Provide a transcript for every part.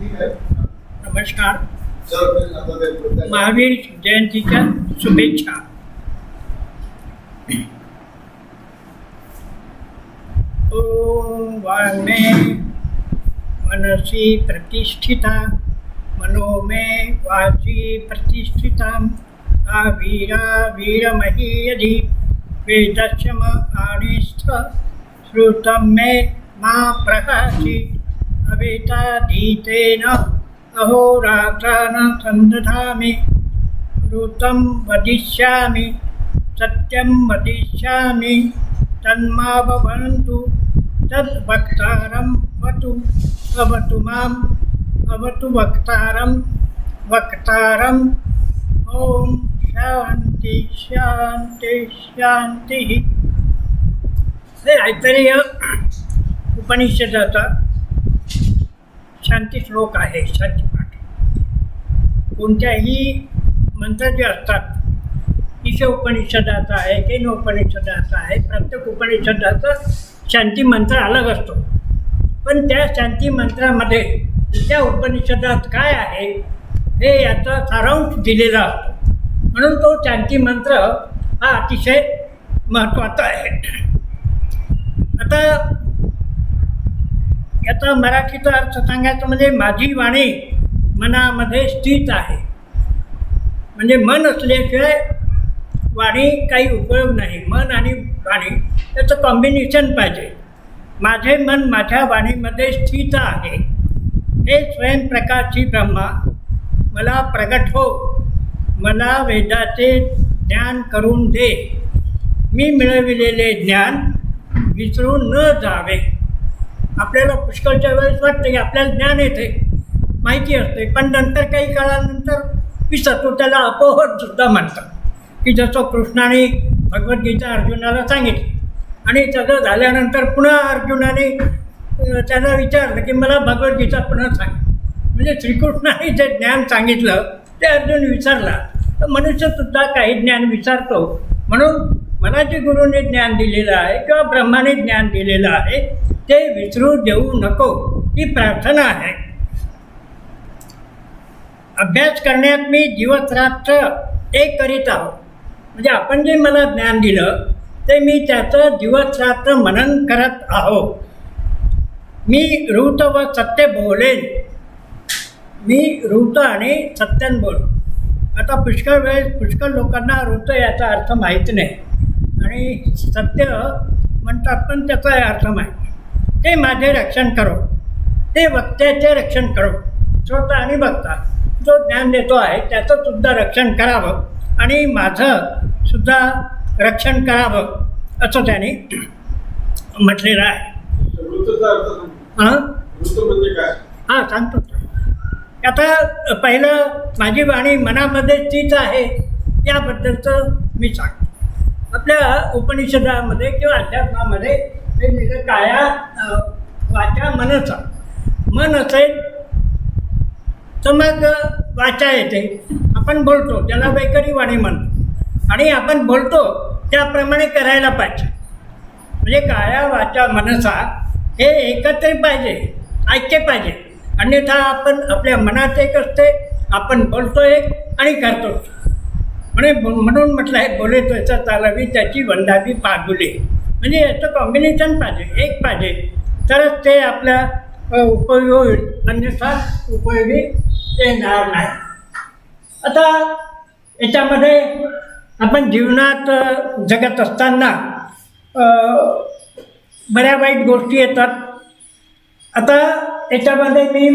नमस्कार. महावीर जयंतीच्या शुभेच्छा. ओम वाङ्मे मनसी प्रतिष्ठिता मनो मे वाची प्रतिष्ठिता आ वीरा वीरमही यदि वेदस्यम आनिस्थ श्रुतं मे मा प्रकाशि अवेताधीतेन अहोरात्रान् सन्दधामि ऋतं वदिष्यामि सत्यं वदिष्यामि तन्मा भवन्तु तद्वक्तारं वतु अवतु माम् अवतु वक्तारं वक्तारम् ॐ शान्ति शान्ति शान्तिः। हे ऐतरेय उपनिषदाचा शांती श्लोक आहे शांतीपाठ कोणत्याही मंत्र जे असतात ईश उपनिषदाचा आहे केन उपनिषदाचा आहे प्रत्येक उपनिषदाचा शांती मंत्र अलग असतो. पण त्या शांती मंत्रामध्ये त्या उपनिषदात काय आहे हे याचा सारांश दिलेला असतो. म्हणून तो शांती मंत्र हा अतिशय महत्त्वाचा आहे. आता याचा मराठीचा अर्थ सांगायचं म्हणजे माझी वाणी मनामध्ये स्थित आहे. म्हणजे मन असल्याशिवाय वाणी काही उपयोग नाही. मन आणि वाणी याचं कॉम्बिनेशन पाहिजे. माझे मन माझ्या वाणीमध्ये स्थित आहे. हे स्वयंप्रकाशी ब्रह्मा मला प्रगट हो. मला वेदाचे ज्ञान करून दे. मी मिळविलेले ज्ञान विसरून न जावे. आपल्याला पुष्कळच्या वेळेस वाटतं की आपल्याला ज्ञान येते माहिती असते पण नंतर काही काळानंतर विसरतो त्याला अपोहतसुद्धा म्हणतात. की जसं कृष्णाने भगवद्गीता अर्जुनाला सांगितली. आणि सगळं झाल्यानंतर पुन्हा अर्जुनाने त्याला विचारलं की मला भगवद्गीता पुन्हा सांग. म्हणजे श्रीकृष्णाने जे ज्ञान सांगितलं ते अर्जुन विचारला तर मनुष्यसुद्धा काही ज्ञान विचारतो म्हणून मला जे गुरुने ज्ञान दिलेलं आहे किंवा ब्रह्माने ज्ञान दिलेलं आहे ते विसरू देऊ नको ही प्रार्थना आहे. अभ्यास करण्यात मी दिवसरात्र एक करीत आहो. म्हणजे आपण जे मला ज्ञान दिलं ते मी त्याचं दिवसरात्र मनन करत आहो. मी ऋत व सत्य बोलेन. मी ऋत आणि सत्यन बोल. आता पुष्कळ वेळेस पुष्कळ लोकांना ऋत याचा अर्थ माहीत नाही. आणि सत्य म्हणतात पण त्याचा अर्थ माहीत ते माझे रक्षण करो. ते वक्त्याचे रक्षण करो. श्रोता आणि वक्ता जो ज्ञान देतो आहे त्याचं सुद्धा रक्षण करावं आणि माझं सुद्धा रक्षण करावं असं त्याने म्हटलेलं आहे. हां? ऋतू म्हणजे हां सांगतो. आता पहिलं माझी वाणी मनामध्ये तीच आहे याबद्दलचं मी सांगतो. आपल्या उपनिषदामध्ये किंवा अध्यात्मामध्ये वेगवेगळ्या काया वाचा मनचा. मन असेल तर मग वाचा येते. आपण बोलतो त्याला वैकरी वाणी म्हणतो आणि आपण बोलतो त्याप्रमाणे करायला पाहिजे. म्हणजे काया वाचा मनसा हे एकत्रित पाहिजे ऐक्य पाहिजे. अन्यथा आपण आपल्या मनात एक असते आपण बोलतो एक आणि करतो म्हणे म्हणून म्हटलं आहे बोले त्याचा चालावी त्याची वंदावी पागुले म्हणजे याचं कॉम्बिनेशन पाहिजे एक पाहिजे. तरच ते आपल्या उपयोगी होईल. अन्यथा उपयोगी येणार नाही. आता याच्यामध्ये आपण जीवनात जगत असताना बऱ्या वाईट गोष्टी येतात. आता याच्यामध्ये मी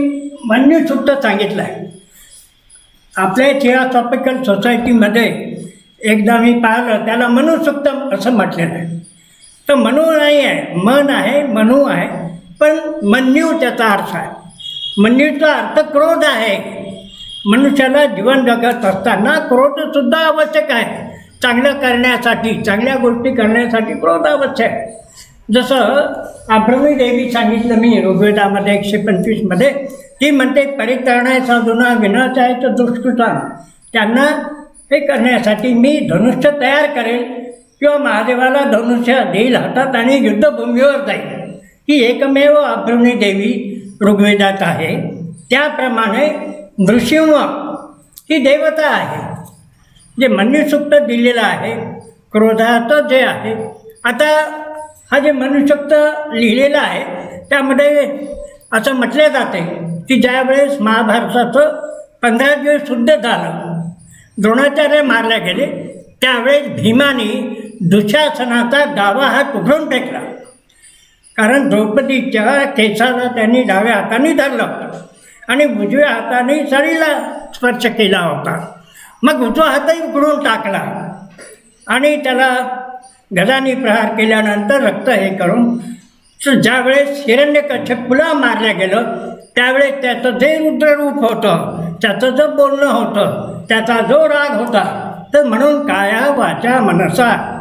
मन्यूसुद्धा सांगितलं आहे. आपल्या थिओसॉफिकल सोसायटीमध्ये एकदा मी पाहिलं त्याला मनुसुक्त असं म्हटलेलं आहे. तर मनू नाही आहे मन आहे मनू आहे पण मन्यू त्याचा अर्थ आहे मन्यूचा अर्थ क्रोध आहे मनुष्याला जीवन जगत असताना क्रोधसुद्धा आवश्यक आहे। चांगलं करण्यासाठी चांगल्या गोष्टी करण्यासाठी क्रोध आवश्यक आहे। जसं आभ्रमी देवी सांगितलं मी ऋग्वेदामध्ये एकशे पंचवीसमध्ये ती म्हणते परितरणाय साधुना विनाशायचं दुष्कृता त्यांना हे करण्यासाठी मी धनुष्य तयार करेल किंवा महादेवाला धनुष्य देईल हातात आणि युद्धभूमीवर जाईल. ही एकमेव अभ्रुणी देवी ऋग्वेदात आहे. त्याप्रमाणे नृसिंह ही देवता आहे. जे मनुसुक्त दिलेलं आहे क्रोधाचं जे आहे. आता हा जे मनुसुक्त लिहिलेला आहे त्यामध्ये असं म्हटले जाते की ज्यावेळेस महाभारताचं पंधरा दिवस शुद्ध झालं द्रोणाचार्य मारले गेले त्यावेळेस भीमाने दुशासनाचा डावा हात उघडून फेकला. कारण द्रौपदीच्या केसाला त्यांनी डाव्या हाताने धरलं होतं आणि उजव्या हाताने सरीला स्पर्श केला होता मग उजवा हातही उघडून टाकला आणि त्याला गदानी प्रहार केल्यानंतर रक्त हे करून ज्यावेळेस ज्यावेळेस हिरण्यकश्यपूला मारलं गेलं त्यावेळेस त्याचं जे रुद्ररूप होतं त्याचं जो बोलणं होतं त्याचा जो राग होता तर म्हणून काया वाचा मनसा.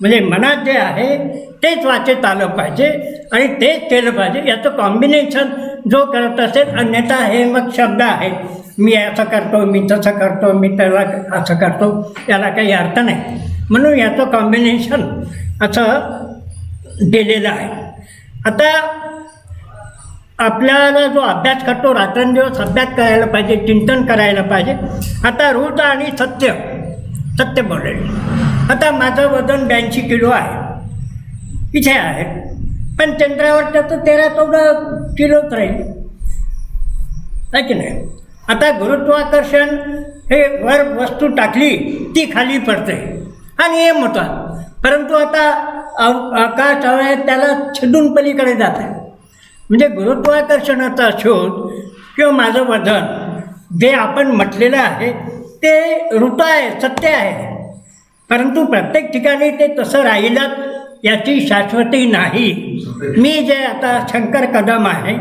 म्हणजे मनात जे आहे तेच वाचत आलं पाहिजे आणि तेच केलं पाहिजे. याचं कॉम्बिनेशन जो करत असेल अन्यथा हे मग शब्द आहेत. मी असं करतो मी तसं करतो मी त्याला असं करतो याला काही अर्थ नाही. म्हणून याचं कॉम्बिनेशन असं दिलेलं आहे. आता आपल्याला जो अभ्यास करतो रात्रंदिवस अभ्यास करायला पाहिजे चिंतन करायला पाहिजे. आता रुद आणि सत्य सत्य बोलेल आता माझं वजन ब्याऐंशी किलो आहे. इथे आहे. पण चंद्रावर त्याचं तेरा चौदा किलोच राहील. आहे की नाही? आता गुरुत्वाकर्षण हे वर वस्तू टाकली ती खाली पडते. हा नियम होता परंतु आता अव- आकाश आहे त्याला छेदून पलीकडे जात. आहे म्हणजे गुरुत्वाकर्षणाचा शोध किंवा माझं वजन जे आपण म्हटलेलं आहे ते ऋत आहे सत्य आहे. परंतु प्रत्येक ठिकाणी ते तसं राहिलं याची शाश्वती नाही. मी जे आता शंकर कदम आहे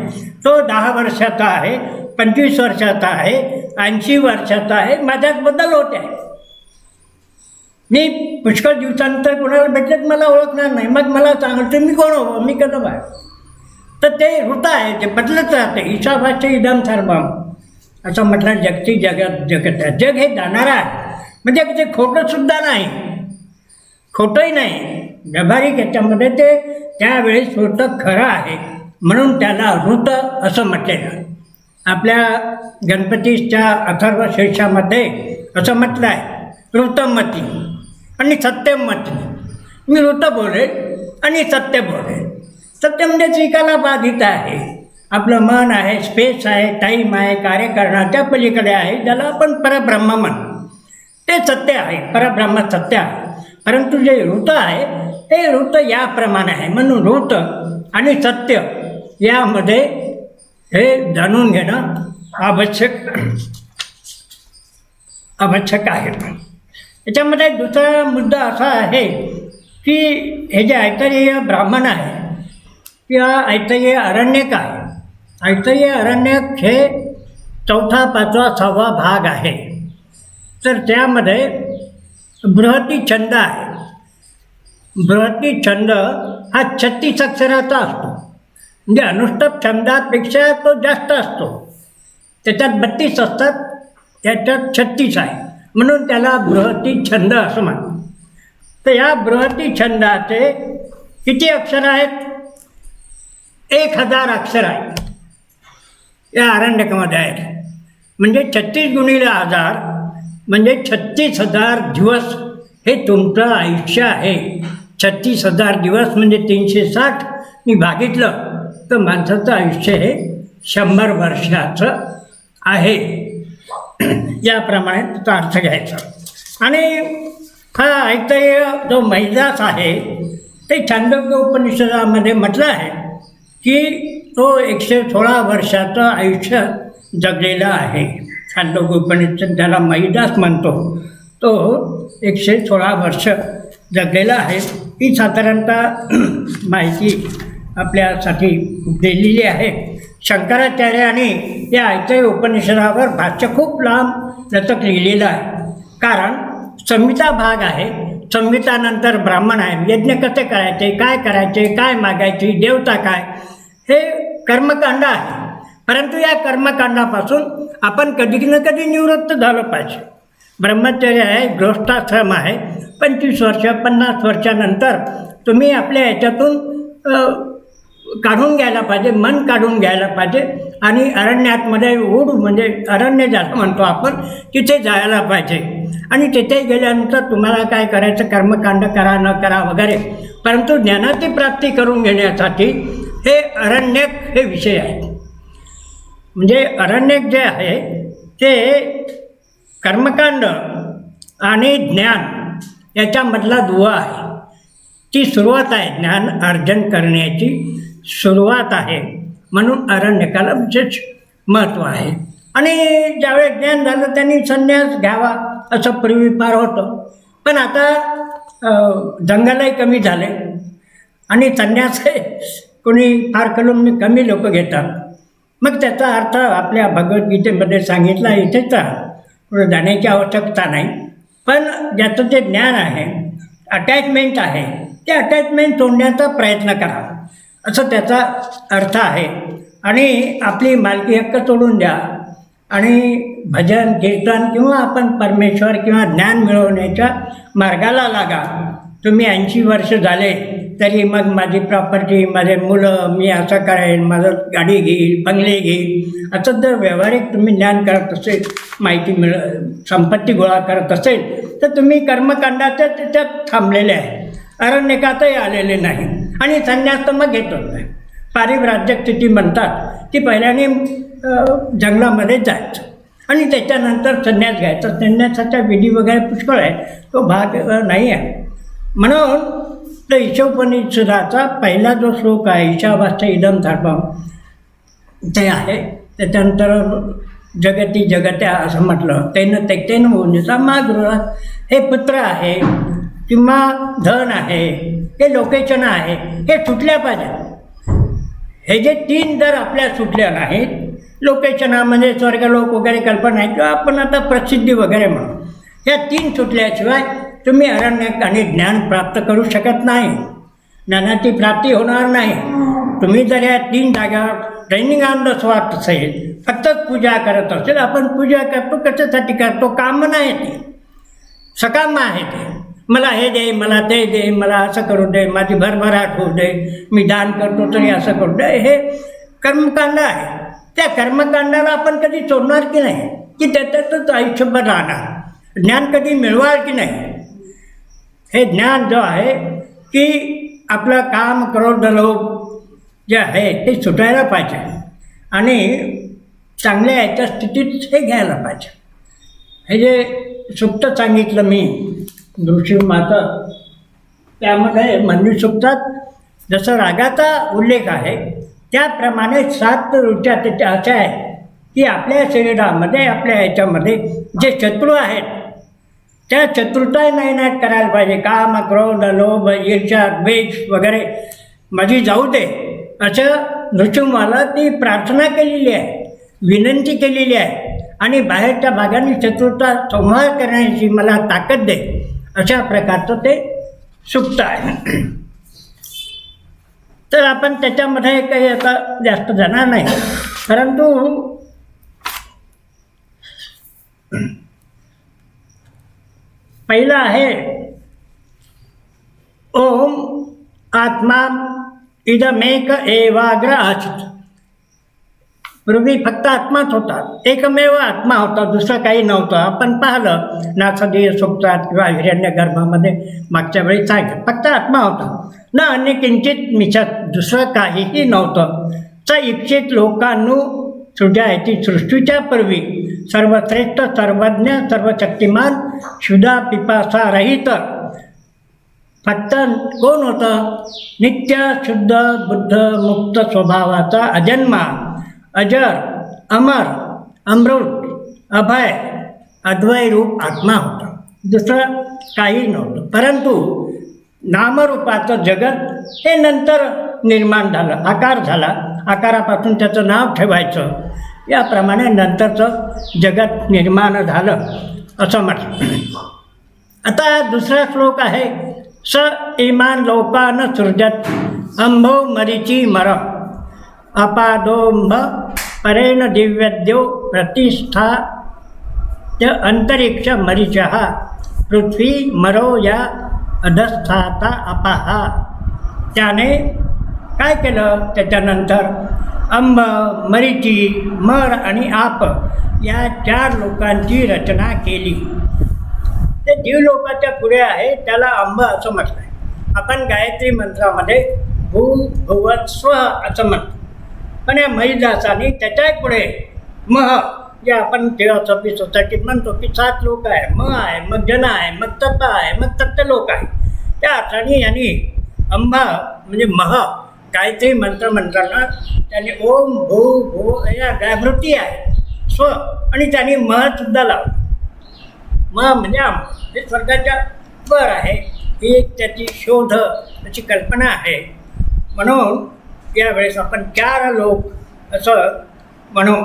तो दहा वर्षाचा आहे पंचवीस वर्षाचा आहे ऐंशी वर्षाचा आहे माझ्यात बदल होत आहे. मी पुष्कळ दिवसानंतर कोणाला भेटले मला ओळखणार नाही. मग मला सांगतो मी कोण हो? मी कदम आहे. तर ते ऋत आहे ते बदलत राहते. ईशाभाचे इदम सर्वम. असं म्हटलं जगती जगत जगत आहे. जग हे जाणारं आहे. म्हणजे ते खोटंसुद्धा नाही. खोटंही नाही. व्यावहारिक याच्यामध्ये ते त्यावेळेस होतं खरं आहे. म्हणून त्याला ऋत असं म्हटलेलं. आपल्या गणपतीच्या अथर्व शीर्षामध्ये असं म्हटलं आहे ऋतमती आणि सत्यमती. मी ऋत बोले आणि सत्य बोले सत्य म्हणजे त्रिकाला बाधित आहे. आपलं मन आहे स्पेस आहे टाईम आहे कार्यकारणाच्या पलीकडे आहे ज्याला आपण परब्रह्म म्हणतो. ते सत्य आहे परब्रह्म सत्य आहे. परंतु जे ऋत आहे ते ऋत याप्रमाणे आहे. म्हणून ऋत आणि सत्य यामध्ये हे जाणून घेणं आवश्यक आवश्यक आहे. याच्यामध्ये दुसरा मुद्दा असा आहे की हे जे ऐतरीय ब्राह्मण आहे किंवा ऐतरीय अरण्यक आहे ऐतय अरण्यक हे चौथा पाचवा सहावा भाग आहे. तर त्यामध्ये बृहती छंद आहे. बृहती छंद हा छत्तीस अक्षराचा असतो. म्हणजे अनुष्टप छंदापेक्षा तो जास्त असतो. त्याच्यात बत्तीस असतात त्याच्यात छत्तीस आहे. म्हणून त्याला बृहती छंद असं म्हणतात. तर या बृहती छंदाचे किती अक्षर आहेत? एक हजार अक्षर आहेत. या आरण्यकामध्ये आहेत. म्हणजे छत्तीस गुणिले हजार म्हणजे छत्तीस हजार दिवस हे तुमचं आयुष्य आहे. छत्तीस हजार दिवस म्हणजे तीनशे साठ मी भागितलं तर माणसाचं आयुष्य हे शंभर वर्षाचं आहे. याप्रमाणे त्याचा अर्थ घ्यायचा. आणि हा ऐकताय जो मैदास आहे ते छांदोग्य उपनिषदामध्ये म्हटलं आहे की तो एकशे सोळा वर्षाचं आयुष्य जगलेला आहे. छांदोग्य उपनिषद ज्याला मैदास म्हणतो. तो एकशे सोळा वर्ष जगलेला आहे. ही साधारणतः माहिती आपल्यासाठी दिलेली आहे. शंकराचार्याने या आयत्य उपनिषदावर भाष्य खूप लांब लचक लिहिलेलं आहे. कारण संहिता भाग आहे. संहितानंतर ब्राह्मण आहे. यज्ञ कसे करायचे? काय करायचे? काय मागायची? देवता काय? हे कर्मकांड आहे. परंतु या कर्मकांडापासून आपण कधी ना कधी निवृत्त झालं पाहिजे. ब्रह्मचर्य आहे गृहस्थाश्रम आहे. पंचवीस वर्ष पन्नास वर्षानंतर तुम्ही आपल्या ह्याच्यातून काढून घ्यायला पाहिजे मन काढून घ्यायला पाहिजे आणि अरण्यातमध्ये ऊड म्हणजे अरण्य ज्याला म्हणतो आपण तिथे जायला पाहिजे. आणि तिथे गेल्यानंतर तुम्हाला काय करायचं? कर्मकांड करा न करा वगैरे. परंतु ज्ञानाची प्राप्ती करून घेण्यासाठी हे अरण्यक हे विषय आहेत म्हणजे अरण्यक जे आहे ते कर्मकांड आणि ज्ञान याच्यामधला दुवा आहे. ती सुरुवात आहे ज्ञान अर्जन करण्याची सुरुवात आहे. म्हणून अरण्यकाला विशेष महत्त्व आहे. आणि ज्यावेळेस ज्ञान झालं त्यांनी संन्यास घ्यावा असं पूर्वी फार होतं. पण आता जंगलही कमी झाले. आणि संन्यास हे कोणी फार करून कमी लोक घेतात. मग त्याचा अर्थ आपल्या भगवद्गीतेमध्ये सांगितला इथेच आहे. जाण्याची आवश्यकता नाही. पण ज्याचं जे ज्ञान आहे अटॅचमेंट आहे ते अटॅचमेंट तोडण्याचा प्रयत्न करा. असं त्याचा अर्थ आहे. आणि आपली मालकी हक्क तोडून द्या. आणि भजन कीर्तन किंवा आपण परमेश्वर किंवा ज्ञान मिळवण्याच्या मार्गाला लागा. तुम्ही ऐंशी वर्ष झाले तरी मग माझी प्रॉपर्टी माझे मुलं मी असं करेन माझं गाडी घेईल बंगले घेईल. असं जर व्यावहारिक तुम्ही ज्ञान करत असेल माहिती मिळ संपत्ती गोळा करत असेल तर तुम्ही कर्मकांडाच्या त्याच्यात थांबलेले आहे. अरण्यकातही आलेले नाही आणि संन्यास तर मग घेतच नाही. पारिव्राज्यक स्थिती म्हणतात की पहिल्याने जंगलामध्ये जायचं आणि त्याच्यानंतर संन्यास घ्यायचा. संन्यासाच्या विधी वगैरे पुष्कळ आहे. तो भाग नाही आहे. म्हणून तर ईशोपनिषदाचा पहिला जो श्लोक आहे ईशावास्य इदम धर्म ते आहे. त्याच्यानंतर जगती जगत्या असं म्हटलं. तेन तेन म्हणजे मागृह हे पुत्र आहे किंवा धन आहे हे लोकेशन आहे हे सुटल्या पाहिजे. हे जे तीन जर आपल्या सुटल्या नाहीत लोकेशनामध्ये स्वर्गलोक वगैरे कल्पना आहे किंवा आपण आता प्रसिद्धी वगैरे म्हणू या तीन सुटल्याशिवाय तुम्ही अरण्यक आणि ज्ञान प्राप्त करू शकत नाही. ज्ञानाची प्राप्ती होणार नाही. तुम्ही जर या तीन जाग्यावर ट्रेनिंग ऑन द स्वार्थ असेल फक्तच पूजा करत असेल आपण पूजा करतो कशासाठी करतो? काम नाही ते. सकाम आहे ते. मला हे दे मला ते दे मला असं करू दे माझी भरभराट होऊ दे मी दान करतो तरी असं करू दे. हे कर्मकांड आहे. त्या कर्मकांडाला आपण कधी सोडणार की नाही? की त्याच्यातच आयुष्यभर राहणार? ज्ञान कधी मिळवाल की नाही? हे ज्ञान जो आहे की आपलं काम क्रोध लोभ जे आहे ते सुटायला पाहिजे. आणि चांगल्या याच्या स्थितीत हे घ्यायला पाहिजे. हे जे सुप्त सांगितलं मी ऋषी माता त्यामध्ये मनुसुप्तात जसं रागाचा उल्लेख आहे त्याप्रमाणे सात ऋचा त्याच्या अशा आहे की आपल्या शरीरामध्ये आपल्या याच्यामध्ये जे शत्रू आहेत त्या शत्रुता नायनाट करायला पाहिजे. काम क्रोध लोभ ईर्षा द्वेष वगैरे. माझी जाऊ दे. असं नृसिंहाला ती प्रार्थना केलेली आहे. विनंती केलेली आहे. आणि बाहेरच्या भागाने शत्रुता संहार करण्याची मला ताकद दे. अशा प्रकारचं ते सुप्त आहे. तर आपण त्याच्यामध्ये काही आता जास्त जाणार नाही. परंतु पहिलं आहे ओम आत्मा इदमेक एवाग्र आसित. पूर्वी फक्त आत्माच होता एकमेव आत्मा होता दुसरं काही नव्हतं. आपण पाहिलं नासदीय सुप्तात किंवा हिरण्य गर्भामध्ये मागच्या वेळी सांगितलं फक्त आत्मा होता. न अन्य किंचित मिशत दुसरं काहीही नव्हतं. च इच्छित लोकांनु सृजायची सृष्टीच्या पूर्वी. सर्वश्रेष्ठ सर्वज्ञ सर्वशक्तिमान शुदा पिपासा रहित. फक्त कोण होतं? नित्य शुद्ध बुद्ध मुक्त स्वभावाचा अजन्मा. अजर अमर अमृत अभय अद्वय रूप आत्मा होता. दुसरं काही नव्हतं. परंतु नामरूपाचं जगत हे नंतर निर्माण झालं आकार झाला. आकारापासून त्याचं नाव ठेवायचं. याप्रमाणे नंतरचं जगत निर्माण झालं असं म्हटलं. आता दुसरा श्लोक आहे स इमान लोकान सृजत अंभो मरीची मर. अपादोंभ परेण दिव्यद्यो प्रतिष्ठा च अंतरिक्ष मरीचः पृथ्वी मरो या अधस्थाता अपहा. त्याने काय केलं? त्याच्यानंतर अंब मरीची मर आणि आप या चार लोकांची रचना केली. ते जीव लोकाच्या पुढे आहे त्याला अंब असं म्हटलं आहे आपण गायत्री मंत्रामध्ये भू भुवत स्व असं म्हणतो. पण या महिदासाने त्याच्या पुढे मह जे आपण थिओसॉफी सोसायटीत म्हणतो की सात लोक आहे. म आहे मग जन आहे मग तप आहे मग तत्त लोक आहे. त्या अर्थाने यांनी अंबा म्हणजे मह गायत्री मंत्र म्हणताना त्यांनी ओम भू भू या गायभृती आहे. स्व. आणि त्यांनी महसुद्धा लावलं. म म्हणजे आम. हे स्वर्गाच्या वर आहे. ही एक त्याची शोध त्याची कल्पना आहे. म्हणून यावेळेस आपण चार लोक असं म्हणू.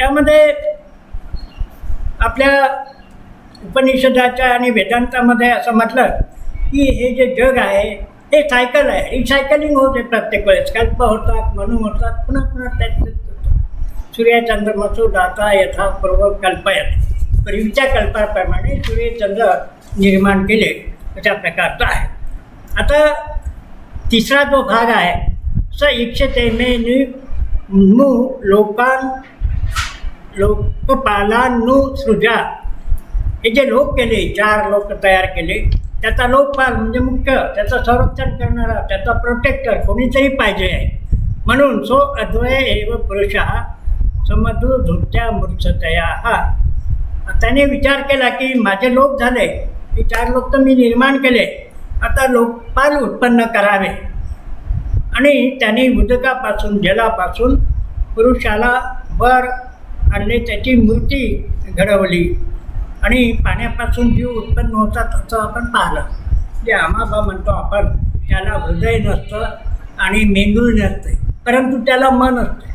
यामध्ये आपल्या उपनिषदाच्या आणि वेदांतामध्ये असं म्हटलं की हे जे जग आहे हे सायकल आहे. रिसायकलिंग होते प्रत्येक वेळेस. कल्प होतात मनू होतात पुन्हा पुन्हा त्यात सूर्यचंद्रमसू दाता यथा पूर्व कल्पयत. पूर्वीच्या कल्पाप्रमाणे सूर्यचंद्र निर्माण केले. अशा प्रकारचा आहे. आता तिसरा जो भाग आहे स इच्छते मे नु लोकां लोकपालांनु सृजा. हे जे लोक केले चार लोक तयार केले त्याचा लोकपाल म्हणजे मुख्य त्याचं संरक्षण करणारा त्याचा प्रोटेक्टर कोणीतरी पाहिजे आहे. म्हणून सो अद्वय एव पुरुष समधू धुत्या मूर्छतया हा. त्याने विचार केला की माझे लोक झाले. की चार लोक तर मी निर्माण केले. आता लोकपाल उत्पन्न करावे. आणि त्याने उदकापासून जलापासून पुरुषाला वर आणि त्याची मूर्ती घडवली. आणि पाण्यापासून जीव उत्पन्न होतात असं आपण पाहिलं. जे आमाबा म्हणतो आपण त्याला हृदय नसतं आणि मेंदू नसते परंतु त्याला मन असते.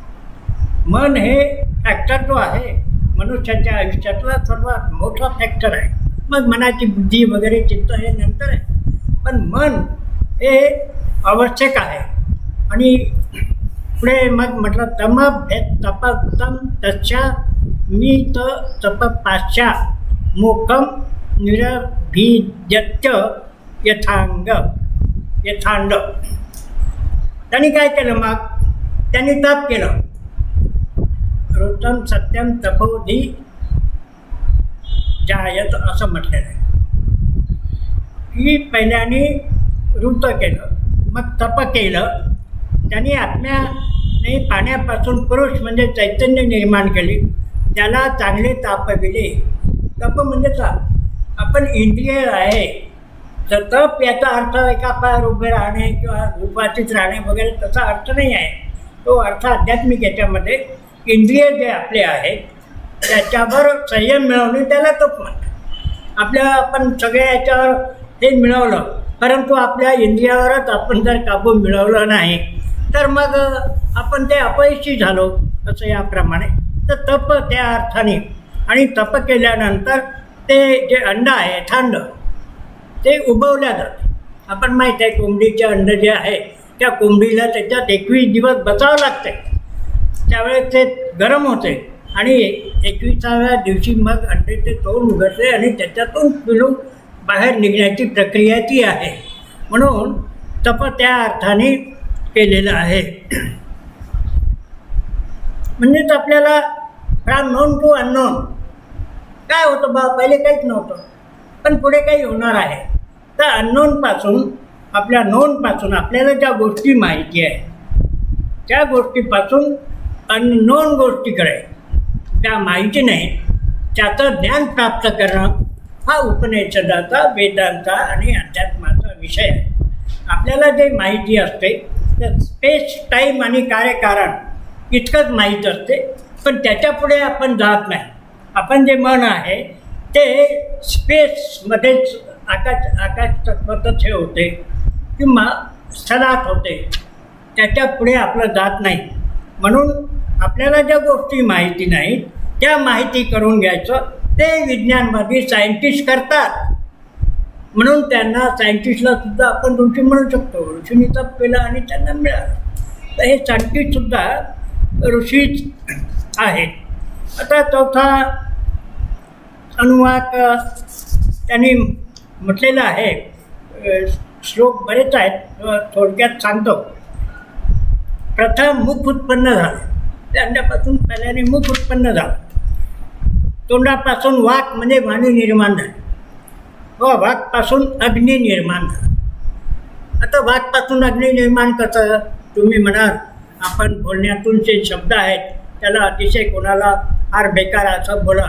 मन हे फॅक्टर जो आहे मनुष्याच्या आयुष्यातला सर्वात मोठा फॅक्टर आहे. मग मनाची बुद्धी वगैरे चित्त हे नंतर आहे. पण मन हे आवश्यक आहे. आणि पुढे मग म्हटलं तम भेद तप तम तच्छा मी तर तप पाश्चा मोकम निरभिजत्य यथांग यथांड. त्यांनी काय केलं मग? त्यांनी तप केलं. ऋतम सत्यम तपोधी जायत असं म्हटलेलं आहे. की पहिल्याने ऋत केलं मग तप केलं. त्यांनी आत्म्याने पाण्यापासून पुरुष म्हणजे चैतन्य निर्माण केले. त्याला चांगले तापविले तप म्हणजे ताप. आपण इंद्रिय आहे. तर तप याचा अर्थ एका पायावर उभे राहणे किंवा उपाशीच राहणे वगैरे तसा अर्थ नाही आहे. तो अर्थ आध्यात्मिक याच्यामध्ये इंद्रिय जे आपले आहेत त्याच्यावर संयम मिळवणे त्याला तप म्हणतात. आपल्या आपण सगळ्या याच्यावर हे मिळवलं परंतु आपल्या इंद्रियावरच आपण जर काबू मिळवलं नाही तर मग आपण ते अपयशी झालो असं याप्रमाणे. तर तप त्या अर्थाने आणि तप केल्यानंतर ते जे अंड आहे थंड ते उबवल्या जातं. आपण माहीत आहे कोंबडीचे अंड जे आहे त्या कोंबडीला त्याच्यात एकवीस दिवस बचावं लागते त्यावेळेस ते गरम होते आणि एकविसाव्या दिवशी मग अंडे ते तोंड उघडते आणि त्याच्यातून पिलू बाहेर निघण्याची प्रक्रिया ती आहे. म्हणून तप त्या अर्थाने केलेलं आहे. म्हणजेच आपल्याला फ्रॉम नोन टू अननोन काय होतं बा पहिले काहीच नव्हतं. पण पुढे काही होणार आहे. तर अननोनपासून आपल्या नोनपासून आपल्याला ज्या गोष्टी माहिती आहे त्या गोष्टीपासून अननोन गोष्टीकडे त्या माहिती नाही त्याचं ज्ञान प्राप्त करणं हा उपनिषदाचा वेदांचा आणि अध्यात्माचा विषय आहे. आपल्याला जे माहिती असते तर स्पेस टाईम आणि कार्यकारण इतकंच माहीत असते पण त्याच्यापुढे आपण जात नाही. आपण जे मन आहे ते स्पेसमध्येच आकाश आकाश तत्वतच हे होते किंवा स्थलात होते. त्याच्या पुढे आपलं जात नाही. म्हणून आपल्याला ज्या गोष्टी माहिती नाहीत त्या माहिती करून घ्यायचं. ते विज्ञानवादी सायंटिस्ट करतात. म्हणून त्यांना सायंटिस्टला सुद्धा आपण ऋषी म्हणू शकतो. ऋषींनी तप केलं आणि त्यांना मिळालं. तर हे सायंटिस्टसुद्धा ऋषीच आहेत. आता चौथा अनुवाद त्यांनी म्हटलेलं आहे श्लोक बरेच आहेत थोडक्यात सांगतो. प्रथम मुख उत्पन्न झालं. त्या अंड्यापासून पहिल्याने मुख उत्पन्न झालं. तोंडापासून वाक म्हणजे वाणी निर्माण झाली. व वाकपासून अग्नी निर्माण झाला. आता वाकपासून अग्नी निर्माण कसं? तुम्ही म्हणाल आपण बोलण्यातून जे शब्द आहेत त्याला अतिशय कोणाला फार बेकार असं बोला.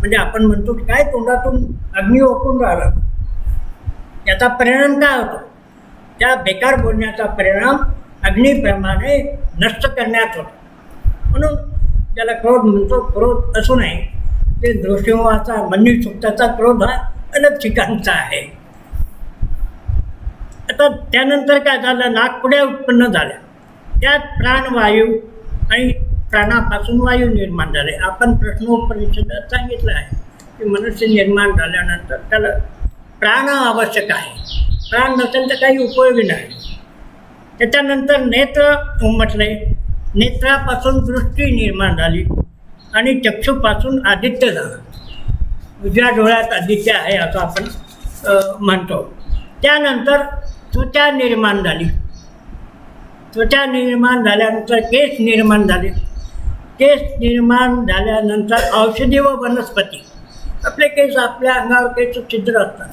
म्हणजे आपण म्हणतो काय तोंडातून अग्नी ओकून राहिला. याचा परिणाम काय होतो? त्या बेकार बोलण्याचा परिणाम अग्नीप्रमाणे नष्ट करण्यात होतो. म्हणून ज्याला क्रोध म्हणतो क्रोध असू नये. ते दृष्टिमोहाचा मन्नी सुक्ताचा क्रोध हा अलग ठिकाणचा आहे. आता त्यानंतर काय झालं? नागपुड्या उत्पन्न झाल्या. त्यात प्राणवायू आणि प्राणापासून वायू निर्माण झाले. आपण प्रश्नोपनिषदात सांगितलं आहे की मनुष्य निर्माण झाल्यानंतर त्याला प्राण आवश्यक आहे. प्राण नसेल तर काही उपयोगी नाही. त्याच्यानंतर नेत्र उमटले. नेत्रापासून दृष्टी निर्माण झाली आणि चक्षुपासून आदित्य झालं. उजव्या डोळ्यात आदित्य आहे असं आपण म्हणतो. त्यानंतर त्वचा निर्माण झाली. त्वचा निर्माण झाल्यानंतर केस निर्माण झाले. केस निर्माण झाल्यानंतर औषधी व वनस्पती. आपले केस आपल्या अंगावर केस छिद्र असतात.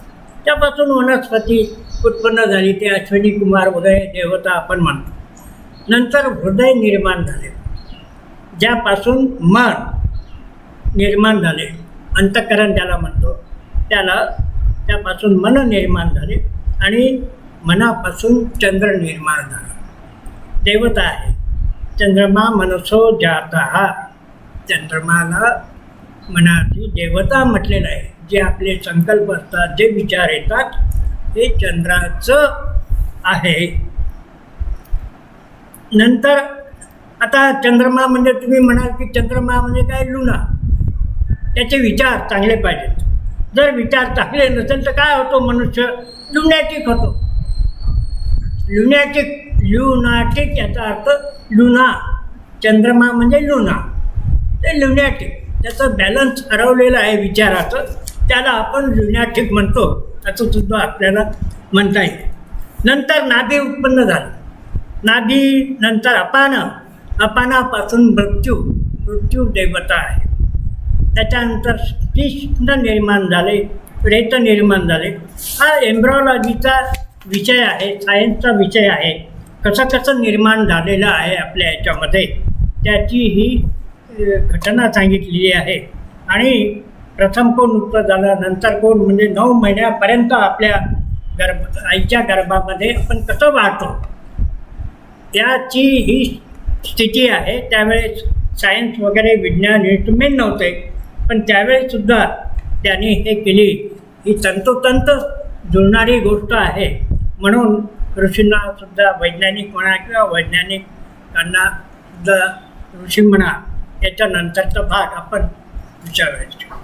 त्यापासून वनस्पती उत्पन्न झाली. ते अश्विनी कुमार वगैरे देवता आपण म्हणतो. नंतर हृदय निर्माण झाले. ज्यापासून मन निर्माण झाले. अंतकरण ज्याला म्हणतो. त्याला त्यापासून मन निर्माण झाले आणि मनापासून चंद्र निर्माण झाला. देवता आहे. चंद्रमा मनसो जाता हा. चंद्रमाला मनाची देवता म्हटलेलं आहे. जे आपले संकल्प असतात जे विचार येतात ते चंद्राचं आहे. नंतर आता चंद्रमा म्हणजे तुम्ही म्हणाल की चंद्रमा म्हणजे काय? लुना. त्याचे विचार चांगले पाहिजेत. जर विचार चांगले नसेल तर काय होतो मनुष्य? लुनॅटिक होतो. लुण्याचिक ल्युनाटिक याचा अर्थ लुना. चंद्रमा म्हणजे लुना. ते ल्युनॅटिक त्याचं बॅलन्स हरवलेलं आहे विचाराचं. त्याला आपण ल्युनॅटिक म्हणतो. असं सुद्धा आपल्याला म्हणता येईल. नंतर नाभी उत्पन्न झालं. नाभी नंतर अपान. अपानापासून मृत्यू. मृत्यू देवता आहे. त्याच्यानंतर कृष्ण निर्माण झाले. प्रेत निर्माण झाले. हा एम्ब्रॉलॉजीचा विषय आहे. सायन्सचा विषय आहे. कसं कसं निर्माण झालेलं आहे आपल्या याच्यामध्ये त्याची ही घटना सांगितलेली आहे. आणि प्रथम कोण उत्तर झालं नंतर कोण म्हणजे नऊ महिन्यापर्यंत आपल्या गर्भ आईच्या गर्भामध्ये आपण कसं वाहतो त्याची ही स्थिती आहे. त्यावेळेस सायन्स वगैरे विज्ञान हे मेन नव्हते पण त्यावेळेसुद्धा त्यांनी हे केली. ही तंतोतंत जुळणारी गोष्ट आहे. म्हणून ऋषींना सुद्धा वैज्ञानिक म्हणा किंवा वैज्ञानिकांना सुद्धा ऋषी म्हणा याच्यानंतरचा भाग आपण विचारायचो.